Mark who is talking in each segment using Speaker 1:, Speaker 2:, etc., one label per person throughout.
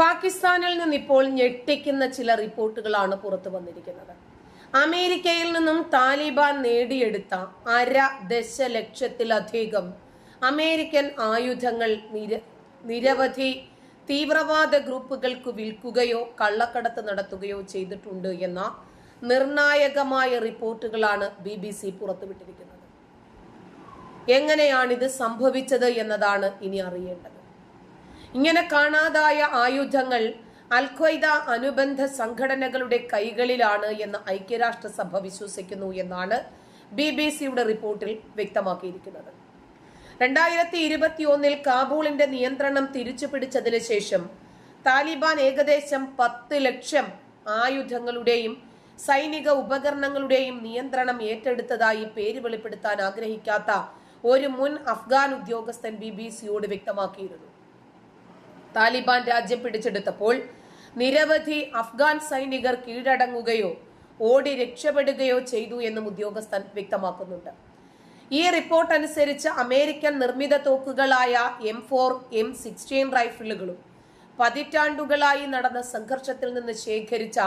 Speaker 1: പാകിസ്ഥാനിൽ നിന്ന് ഇപ്പോൾ ഞെട്ടിക്കുന്ന ചില റിപ്പോർട്ടുകളാണ് പുറത്തു വന്നിരിക്കുന്നത്. അമേരിക്കയിൽ നിന്നും താലിബാൻ നേടിയെടുത്ത അര ദശലക്ഷത്തിലധികം അമേരിക്കൻ ആയുധങ്ങൾ നിര നിരവധി തീവ്രവാദ ഗ്രൂപ്പുകൾക്ക് വിൽക്കുകയോ കള്ളക്കടത്ത് നടത്തുകയോ ചെയ്തിട്ടുണ്ട് എന്ന നിർണായകമായ റിപ്പോർട്ടുകളാണ് ബി ബി സി പുറത്തുവിട്ടിരിക്കുന്നത്. എങ്ങനെയാണിത് സംഭവിച്ചത് എന്നതാണ് ഇനി അറിയേണ്ടത്. ഇങ്ങനെ കാണാതായ ആയുധങ്ങൾ അൽഖ്വയ്ദ അനുബന്ധ സംഘടനകളുടെ കൈകളിലാണ് എന്ന് ഐക്യരാഷ്ട്രസഭ വിശ്വസിക്കുന്നു എന്നാണ് ബി ബി സിയുടെ റിപ്പോർട്ടിൽ വ്യക്തമാക്കിയിരിക്കുന്നത്. രണ്ടായിരത്തി ഇരുപത്തി ഒന്നിൽ കാബൂളിന്റെ നിയന്ത്രണം തിരിച്ചു പിടിച്ചതിന് ശേഷം താലിബാൻ ഏകദേശം പത്ത് ലക്ഷം ആയുധങ്ങളുടെയും സൈനിക ഉപകരണങ്ങളുടെയും നിയന്ത്രണം ഏറ്റെടുത്തതായി പേര് വെളിപ്പെടുത്താൻ ആഗ്രഹിക്കാത്ത ഒരു മുൻ അഫ്ഗാൻ ഉദ്യോഗസ്ഥൻ ബി ബി സിയോട് വ്യക്തമാക്കിയിരുന്നു. താലിബാൻ രാജ്യം പിടിച്ചെടുത്തപ്പോൾ നിരവധി അഫ്ഗാൻ സൈനികർ കീഴടങ്ങുകയോ ഓടി രക്ഷപ്പെടുകയോ ചെയ്തു എന്നും ഉദ്യോഗസ്ഥൻ വ്യക്തമാക്കുന്നുണ്ട്. ഈ റിപ്പോർട്ട് അനുസരിച്ച് അമേരിക്കൻ നിർമ്മിത തോക്കുകളായ എം ഫോർ എം സിക്സ്റ്റീൻ റൈഫിളുകളും പതിറ്റാണ്ടുകളായി നടന്ന സംഘർഷത്തിൽ നിന്ന് ശേഖരിച്ച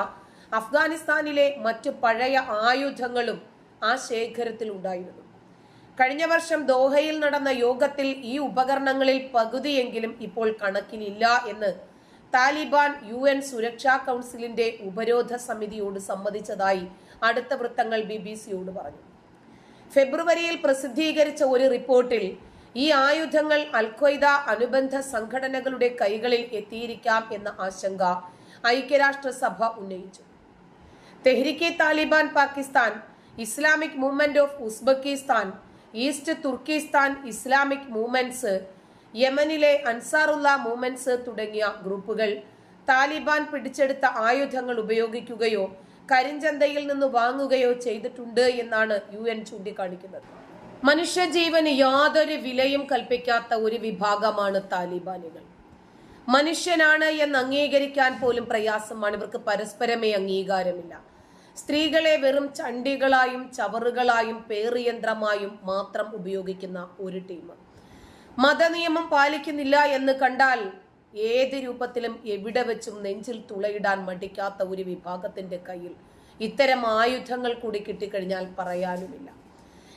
Speaker 1: അഫ്ഗാനിസ്ഥാനിലെ മറ്റു പഴയ ആയുധങ്ങളും ആ ശേഖരത്തിൽ ഉണ്ടായിരുന്നു കഴിഞ്ഞ വർഷം ദോഹയിൽ നടന്ന യോഗത്തിൽ ഈ ഉപകരണങ്ങളിൽ പകുതിയെങ്കിലും ഇപ്പോൾ കണക്കിലില്ല എന്ന് താലിബാൻ യു എൻ സുരക്ഷാ കൗൺസിലിന്റെ ഉപരോധ സമിതിയോട് സമ്മതിച്ചതായി അടുത്ത വൃത്തങ്ങൾ ബി ബി സിയോട് പറഞ്ഞു. ഫെബ്രുവരിയിൽ പ്രസിദ്ധീകരിച്ച ഒരു റിപ്പോർട്ടിൽ ഈ ആയുധങ്ങൾ അൽഖ്വയ്ദ അനുബന്ധ സംഘടനകളുടെ കൈകളിൽ എത്തിയിരിക്കാം എന്ന ആശങ്ക ഐക്യരാഷ്ട്രസഭ ഉന്നയിച്ചു. Tehrik e Taliban Pakistan Islamic movement of Uzbekistan East Turkistan Islamic movements യമനിലെ അൻസാറുള്ള മൂവ്മെന്റ്സ് തുടങ്ങിയ ഗ്രൂപ്പുകൾ താലിബാൻ പിടിച്ചെടുത്ത ആയുധങ്ങൾ ഉപയോഗിക്കുകയോ കരിഞ്ചന്തയിൽ നിന്ന് വാങ്ങുകയോ ചെയ്തിട്ടുണ്ട് എന്നാണ് യു എൻ ചൂണ്ടിക്കാണിക്കുന്നത്. മനുഷ്യജീവന് യാതൊരു വിലയും കൽപ്പിക്കാത്ത ഒരു വിഭാഗമാണ് താലിബാനികൾ. മനുഷ്യനാണ് എന്ന് അംഗീകരിക്കാൻ പോലും പ്രയാസമാണ്. ഇവർക്ക് പരസ്പരമേ അംഗീകാരമില്ല. സ്ത്രീകളെ വെറും ചണ്ടികളായും ചവറുകളായും പേറിയന്ത്രമായും മാത്രം ഉപയോഗിക്കുന്ന ഒരു ടീം. മതനിയമം പാലിക്കുന്നില്ല എന്ന് കണ്ടാൽ ഏത് രൂപത്തിലും എവിടെ വെച്ചും നെഞ്ചിൽ തുളയിടാൻ മടിക്കാത്ത ഒരു വിഭാഗത്തിന്റെ കയ്യിൽ ഇത്തരം ആയുധങ്ങൾ കൂടി കിട്ടിക്കഴിഞ്ഞാൽ പറയാനുമില്ല.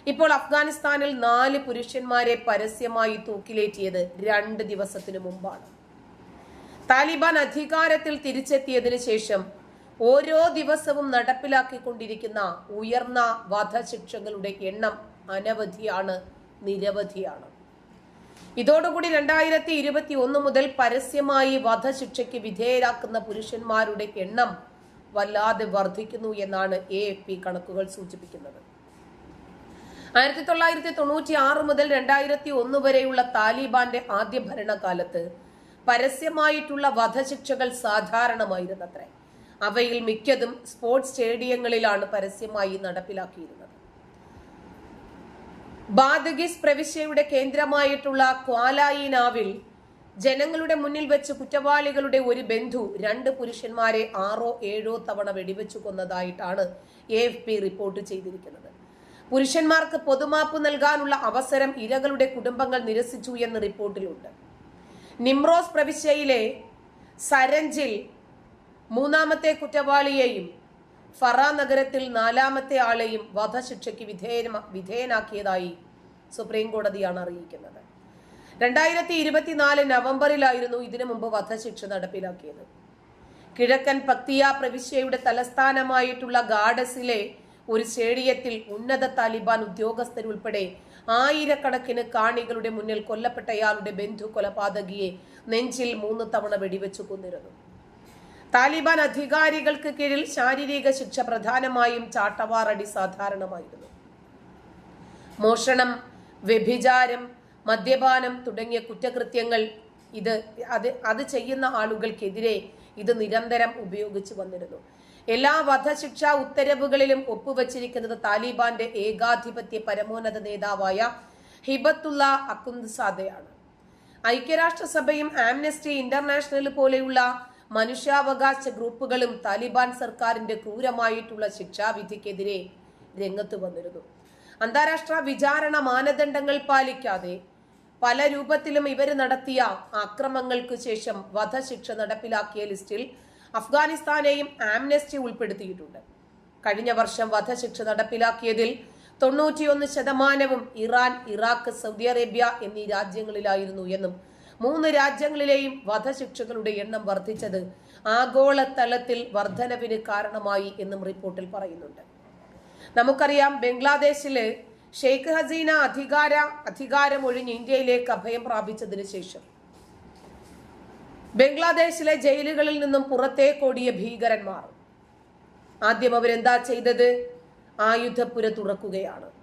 Speaker 1: ഇപ്പോൾ അഫ്ഗാനിസ്ഥാനിൽ നാല് പുരുഷന്മാരെ പരസ്യമായി തൂക്കിലേറ്റിയത് രണ്ട് ദിവസത്തിനു മുമ്പാണ്. താലിബാൻ അധികാരത്തിൽ തിരിച്ചെത്തിയതിനു ശേഷം ഓരോ ദിവസവും നടപ്പിലാക്കിക്കൊണ്ടിരിക്കുന്ന ഉയർന്ന വധശിക്ഷകളുടെ എണ്ണം അനവധിയാണ് നിരവധിയാണ്. ഇതോടുകൂടി രണ്ടായിരത്തി ഇരുപത്തി ഒന്ന് മുതൽ പരസ്യമായി വധശിക്ഷയ്ക്ക് വിധേയരാക്കുന്ന പുരുഷന്മാരുടെ എണ്ണം വല്ലാതെ വർദ്ധിക്കുന്നു എന്നാണ് എ എഫ് പി കണക്കുകൾ സൂചിപ്പിക്കുന്നത്. ആയിരത്തി തൊള്ളായിരത്തി തൊണ്ണൂറ്റി ആറ് മുതൽ രണ്ടായിരത്തി ഒന്ന് വരെയുള്ള താലിബാന്റെ ആദ്യ ഭരണകാലത്ത് പരസ്യമായിട്ടുള്ള വധശിക്ഷകൾ സാധാരണമായിരുന്നത്രേ. അവയിൽ മിക്കതും സ്പോർട്സ് സ്റ്റേഡിയങ്ങളിലാണ് പരസ്യമായി നടപ്പിലാക്കിയിരുന്നത്. ബാദഗിസ് പ്രവിശ്യയുടെ കേന്ദ്രമായിട്ടുള്ള ക്വാലായിനാവിൽ ജനങ്ങളുടെ മുന്നിൽ വെച്ച് കുറ്റവാളികളുടെ ഒരു ബന്ധു രണ്ട് പുരുഷന്മാരെ ആറോ ഏഴോ തവണ വെടിവെച്ചു കൊന്നതായിട്ടാണ് എ എഫ് പി റിപ്പോർട്ട് ചെയ്തിരിക്കുന്നത്. പുരുഷന്മാർക്ക് പൊതുമാപ്പ് നൽകാനുള്ള അവസരം ഇരകളുടെ കുടുംബങ്ങൾ നിരസിച്ചു എന്ന് റിപ്പോർട്ടിലുണ്ട്. നിമ്രോസ് പ്രവിശ്യയിലെ സരഞ്ചിൽ മൂന്നാമത്തെ കുറ്റവാളിയെയും ഫറ നഗരത്തിൽ നാലാമത്തെ ആളെയും വധശിക്ഷയ്ക്ക് വിധേയന വിധേയനാക്കിയതായി സുപ്രീം കോടതിയാണ് അറിയിക്കുന്നത്. രണ്ടായിരത്തി ഇരുപത്തിനാല് നവംബറിലായിരുന്നു ഇതിനു മുമ്പ് വധശിക്ഷ നടപ്പിലാക്കിയത്. കിഴക്കൻ പക്തിയ പ്രവിശ്യയുടെ തലസ്ഥാനമായിട്ടുള്ള ഗാഡസിലെ ഒരു സ്റ്റേഡിയത്തിൽ ഉന്നത താലിബാൻ ഉദ്യോഗസ്ഥരുൾപ്പെടെ ആയിരക്കണക്കിന് കാണികളുടെ മുന്നിൽ കൊല്ലപ്പെട്ടയാളുടെ ബന്ധു കൊലപാതകിയെ നെഞ്ചിൽ മൂന്ന് തവണ വെടിവെച്ചു കൊന്നിരുന്നു. താലിബാൻ അധികാരികൾക്ക് കീഴിൽ ശാരീരിക ശിക്ഷ പ്രധാനമായും ചാട്ടവാറടി സാധാരണമായിരുന്നു. മോഷണം വ്യഭിചാരം മദ്യപാനം തുടങ്ങിയ കുറ്റകൃത്യങ്ങൾ ഇത് അത് അത് ചെയ്യുന്ന ആളുകൾക്കെതിരെ ഇത് നിരന്തരം ഉപയോഗിച്ചു വന്നിരുന്നു. എല്ലാ വധശിക്ഷ ഉത്തരവുകളിലും ഒപ്പുവച്ചിരിക്കുന്നത് താലിബാന്റെ ഏകാധിപത്യ പരമോന്നത നേതാവായ ഹിബത്തുള്ള അക്കുന്ദ്സാദയാണ് ഐക്യരാഷ്ട്രസഭയും ആംനസ്റ്റി ഇന്റർനാഷണൽ പോലെയുള്ള മനുഷ്യാവകാശ ഗ്രൂപ്പുകളും താലിബാൻ സർക്കാരിന്റെ ക്രൂരമായിട്ടുള്ള ശിക്ഷാവിധിക്കെതിരെ രംഗത്ത് വന്നിരുന്നു. അന്താരാഷ്ട്ര വിചാരണ മാനദണ്ഡങ്ങൾ പാലിക്കാതെ പല രൂപത്തിലും ഇവർ നടത്തിയ ആക്രമങ്ങൾക്ക് ശേഷം വധശിക്ഷ നടപ്പിലാക്കിയ ലിസ്റ്റിൽ അഫ്ഗാനിസ്ഥാനെയും ആംനസ്റ്റി ഉൾപ്പെടുത്തിയിട്ടുണ്ട്. കഴിഞ്ഞ വർഷം വധശിക്ഷ നടപ്പിലാക്കിയതിൽ തൊണ്ണൂറ്റിയൊന്ന് ശതമാനവും ഇറാൻ ഇറാഖ് സൗദി അറേബ്യ എന്നീ രാജ്യങ്ങളിലായിരുന്നു എന്നും മൂന്ന് രാജ്യങ്ങളിലെയും വധശിക്ഷകളുടെ എണ്ണം വർദ്ധിച്ചത് ആഗോളതലത്തിൽ വർധനവിന് കാരണമായി എന്നും റിപ്പോർട്ടിൽ പറയുന്നുണ്ട്. നമുക്കറിയാം ബംഗ്ലാദേശിൽ ഷെയ്ഖ് ഹസീന അധികാര അധികാരം ഒഴിഞ്ഞ് ഇന്ത്യയിലേക്ക് അഭയം പ്രാപിച്ചതിന് ശേഷം. ബംഗ്ലാദേശിലെ ജയിലുകളിൽ നിന്നും പുറത്തേക്കോടിയ ഭീകരന്മാർ. ആദ്യം അവരെന്താ ചെയ്തത്? ആയുധപ്പുര തുറക്കുകയാണ്.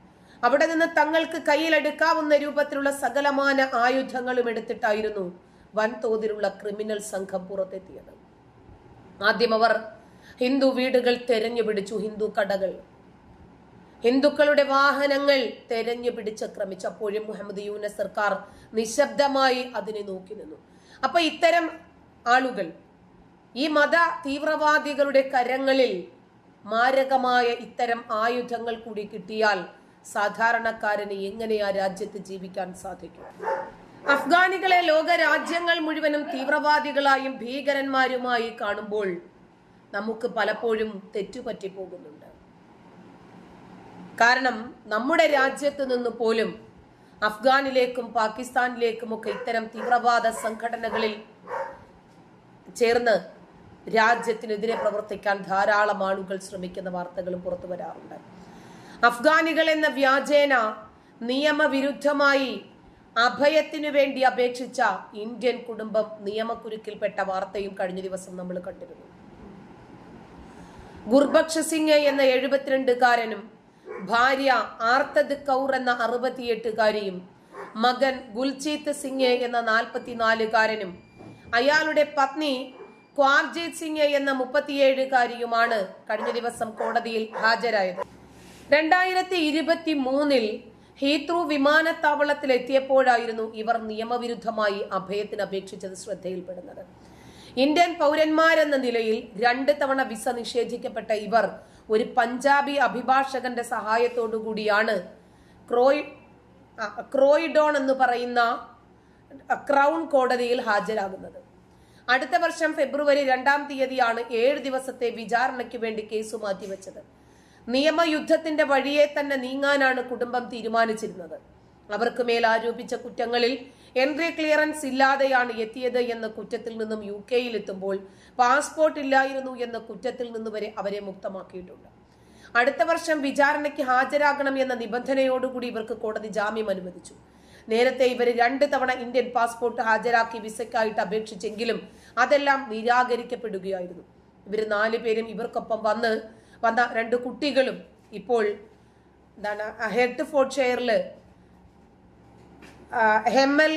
Speaker 1: അവിടെ നിന്ന് തങ്ങൾക്ക് കയ്യിലെടുക്കാവുന്ന രൂപത്തിലുള്ള സകലമാന ആയുധങ്ങളും എടുത്തിട്ടായിരുന്നു വൻതോതിലുള്ള ക്രിമിനൽ സംഘം പുറത്തെത്തിയത്. ആദ്യം അവർ ഹിന്ദു വീടുകൾ തെരഞ്ഞു പിടിച്ചു ഹിന്ദു കടകൾ. ഹിന്ദുക്കളുടെ വാഹനങ്ങൾ തെരഞ്ഞു പിടിച്ച് ക്രമിച്ചപ്പോഴും മുഹമ്മദ് യൂനസ് സർക്കാർ നിശബ്ദമായി അതിനെ നോക്കി നിന്നു. അപ്പൊ ഇത്തരം ആളുകൾ ഈ മത തീവ്രവാദികളുടെ കരങ്ങളിൽ മാരകമായ ഇത്തരം ആയുധങ്ങൾ കൂടി കിട്ടിയാൽ സാധാരണക്കാരന് എങ്ങനെ ആ രാജ്യത്ത് ജീവിക്കാൻ സാധിക്കും? അഫ്ഗാനികളെ ലോക രാജ്യങ്ങൾ മുഴുവനും തീവ്രവാദികളായും ഭീകരന്മാരുമായി കാണുമ്പോൾ നമുക്ക് പലപ്പോഴും തെറ്റുപറ്റി പോകുന്നുണ്ട്. കാരണം നമ്മുടെ രാജ്യത്ത് നിന്ന് പോലും അഫ്ഗാനിലേക്കും പാകിസ്ഥാനിലേക്കും ഒക്കെ ഇത്തരം തീവ്രവാദ സംഘടനകളിൽ ചേർന്ന് രാജ്യത്തിനെതിരെ പ്രവർത്തിക്കാൻ ധാരാളം ആളുകൾ ശ്രമിക്കുന്ന വാർത്തകളും പുറത്തു വരാറുണ്ട്. അഫ്ഗാനികൾ എന്ന വ്യാജേന നിയമവിരുദ്ധമായി അഭയത്തിനു വേണ്ടി അപേക്ഷിച്ച ഇന്ത്യൻ കുടുംബം നിയമക്കുരുക്കിൽപ്പെട്ട വാർത്തയും കഴിഞ്ഞ ദിവസം നമ്മൾ കണ്ടിരുന്നു. ഗുർബക്ഷ സിംഗ് എന്ന എഴുപത്തിരണ്ടുകാരനും ഭാര്യ ആർത്തദ് കൗർ എന്ന അറുപത്തിയെട്ടുകാരിയും മകൻ ഗുൽജീത്ത് സിംഗ് എന്ന നാൽപ്പത്തിനാലുകാരനും അയാളുടെ പത്നി ക്വാർജീത് സിംഗ് എന്ന മുപ്പത്തിയേഴുകാരിയുമാണ് കഴിഞ്ഞ ദിവസം കോടതിയിൽ ഹാജരായത്. രണ്ടായിരത്തി ഇരുപത്തി മൂന്നിൽ ഹീത്രൂ വിമാനത്താവളത്തിൽ എത്തിയപ്പോഴായിരുന്നു ഇവർ നിയമവിരുദ്ധമായി അഭയത്തിന് അപേക്ഷിച്ചത് ശ്രദ്ധയിൽപ്പെടുന്നത്. ഇന്ത്യൻ പൗരന്മാരെന്ന നിലയിൽ രണ്ട് തവണ വിസ നിഷേധിക്കപ്പെട്ട ഇവർ ഒരു പഞ്ചാബി അഭിഭാഷകന്റെ സഹായത്തോടു കൂടിയാണ് ക്രോയ് ക്രോയിഡോൺ എന്ന് പറയുന്ന ക്രൗൺ കോടതിയിൽ ഹാജരാകുന്നത്. അടുത്ത വർഷം ഫെബ്രുവരി രണ്ടാം തീയതിയാണ് ഏഴ് ദിവസത്തെ വിചാരണയ്ക്ക് വേണ്ടി കേസ് മാറ്റിവെച്ചത്. നിയമയുദ്ധത്തിന്റെ വഴിയെ തന്നെ നീങ്ങാനാണ് കുടുംബം തീരുമാനിച്ചിരുന്നത്. അവർക്ക് മേൽ ആരോപിച്ച കുറ്റങ്ങളിൽ എൻട്രി ക്ലിയറൻസ് ഇല്ലാതെയാണ് എത്തിയത് എന്ന കുറ്റത്തിൽ നിന്നും യു കെയിൽ എത്തുമ്പോൾ പാസ്പോർട്ട് ഇല്ലായിരുന്നു എന്ന കുറ്റത്തിൽ നിന്ന് വരെ അവരെ മുക്തമാക്കിയിട്ടുണ്ട്. അടുത്ത വർഷം വിചാരണയ്ക്ക് ഹാജരാകണം എന്ന നിബന്ധനയോടുകൂടി ഇവർക്ക് കോടതി ജാമ്യം അനുവദിച്ചു. നേരത്തെ ഇവർ രണ്ട് തവണ ഇന്ത്യൻ പാസ്പോർട്ട് ഹാജരാക്കി വിസയ്ക്കായിട്ട് അപേക്ഷിച്ചെങ്കിലും അതെല്ലാം നിരാകരിക്കപ്പെടുകയായിരുന്നു. ഇവർ നാലു പേരും ഇവർക്കൊപ്പം വന്ന് വന്ന രണ്ട് കുട്ടികളും ഇപ്പോൾ എന്താണ് ഹെഡ് ഫോർട്ട് ചെയറിൽ ഹെമ്മൽ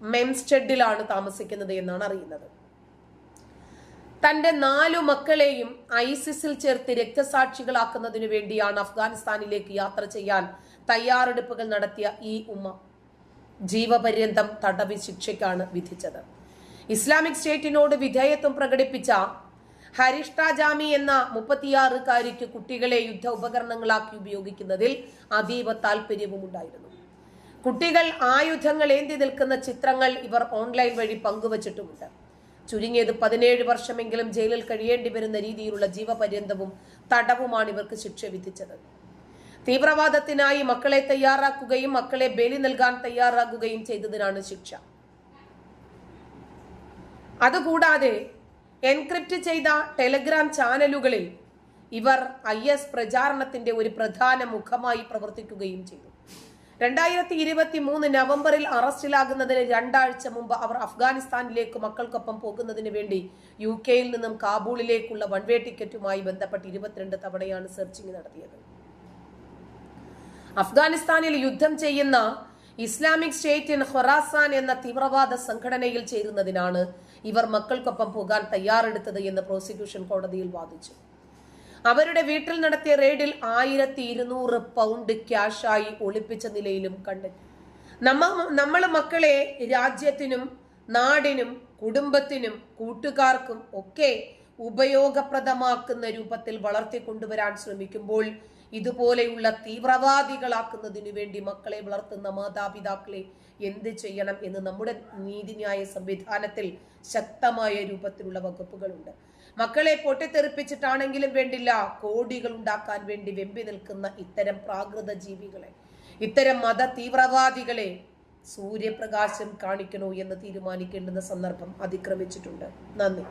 Speaker 1: മെംസ്റ്റെഡിലാണ് താമസിക്കുന്നത് എന്നാണ് അറിയുന്നത്. തന്റെ നാലു മക്കളെയും ഐസിസിൽ ചേർത്ത് രക്തസാക്ഷികളാക്കുന്നതിനു വേണ്ടിയാണ് അഫ്ഗാനിസ്ഥാനിലേക്ക് യാത്ര ചെയ്യാൻ തയ്യാറെടുപ്പുകൾ നടത്തിയ ഈ ഉമ്മ. ജീവപര്യന്തം തടവി ശിക്ഷയ്ക്കാണ് വിധിച്ചത്. ഇസ്ലാമിക് സ്റ്റേറ്റിനോട് വിധേയത്വം പ്രകടിപ്പിച്ച ഹരിഷ്ഠ ജാമി എന്ന മുപ്പത്തിയാറുകാരിക്ക് കുട്ടികളെ യുദ്ധ ഉപകരണങ്ങളാക്കി ഉപയോഗിക്കുന്നതിൽ അതീവ താല്പര്യവും ഉണ്ടായിരുന്നു കുട്ടികൾ ആയുധങ്ങൾ ഏന്തി നിൽക്കുന്ന ചിത്രങ്ങൾ ഇവർ ഓൺലൈൻ വഴി പങ്കുവച്ചിട്ടുമുണ്ട്. ചുരുങ്ങിയത് പതിനേഴ് വർഷമെങ്കിലും ജയിലിൽ കഴിയേണ്ടി വരുന്ന രീതിയിലുള്ള ജീവപര്യന്തവും തടവുമാണ് ഇവർക്ക് ശിക്ഷ വിധിച്ചത്. തീവ്രവാദത്തിനായി മക്കളെ തയ്യാറാക്കുകയും മക്കളെ ബലി നൽകാൻ തയ്യാറാകുകയും ചെയ്തതിനാണ് ശിക്ഷ. അതുകൂടാതെ എൻക്രിപ്റ്റ് ചെയ്ത ടെലഗ്രാം ചാനലുകളിൽ ഇവർ ഐ എസ് പ്രചാരണത്തിന്റെ ഒരു പ്രധാന മുഖമായി പ്രവർത്തിക്കുകയും ചെയ്തു. രണ്ടായിരത്തി ഇരുപത്തി മൂന്ന് നവംബറിൽ അറസ്റ്റിലാകുന്നതിന് രണ്ടാഴ്ച മുമ്പ് അവർ അഫ്ഗാനിസ്ഥാനിലേക്ക് മക്കൾക്കൊപ്പം പോകുന്നതിന് വേണ്ടി യു കെയിൽ നിന്നും കാബൂളിലേക്കുള്ള വൺവേ ടിക്കറ്റുമായി ബന്ധപ്പെട്ട് ഇരുപത്തിരണ്ട് തവണയാണ് സെർച്ചിങ് നടത്തിയത്. അഫ്ഗാനിസ്ഥാനിൽ യുദ്ധം ചെയ്യുന്ന ഇസ്ലാമിക് സ്റ്റേറ്റ് ഇൻ ഹൊറാസാൻ എന്ന തീവ്രവാദ സംഘടനയിൽ ചേരുന്നതിനാണ് ഇവർ മക്കൾക്കൊപ്പം പോകാൻ തയ്യാറെടുത്തത് എന്ന് പ്രോസിക്യൂഷൻ കോടതിയിൽ വാദിച്ചു. അവരുടെ വീട്ടിൽ നടത്തിയ റെയ്ഡിൽ ആയിരത്തി ഇരുന്നൂറ് പൗണ്ട് ക്യാഷായി ഒളിപ്പിച്ച നിലയിലും കണ്ടെത്തി. നമ്മ നമ്മൾ മക്കളെ രാജ്യത്തിനും നാടിനും കുടുംബത്തിനും കൂട്ടുകാർക്കും ഒക്കെ ഉപയോഗപ്രദമാക്കുന്ന രൂപത്തിൽ വളർത്തിക്കൊണ്ടുവരാൻ ശ്രമിക്കുമ്പോൾ ഇതുപോലെയുള്ള തീവ്രവാദികളാക്കുന്നതിനു വേണ്ടി മക്കളെ വളർത്തുന്ന മാതാപിതാക്കളെ എന്ത് ചെയ്യണം എന്ന് നമ്മുടെ നീതിന്യായ സംവിധാനത്തിൽ ശക്തമായ രൂപത്തിലുള്ള വകുപ്പുകളുണ്ട്. മക്കളെ പൊട്ടിത്തെറിപ്പിച്ചിട്ടാണെങ്കിലും വേണ്ടില്ല കോടികൾ ഉണ്ടാക്കാൻ വേണ്ടി വെമ്പി നിൽക്കുന്ന ഇത്തരം പ്രാകൃത ജീവികളെ ഇത്തരം മത തീവ്രവാദികളെ സൂര്യപ്രകാശം കാണിക്കണോ എന്ന് തീരുമാനിക്കേണ്ടുന്ന സന്ദർഭം അതിക്രമിച്ചിട്ടുണ്ട്. നന്ദി.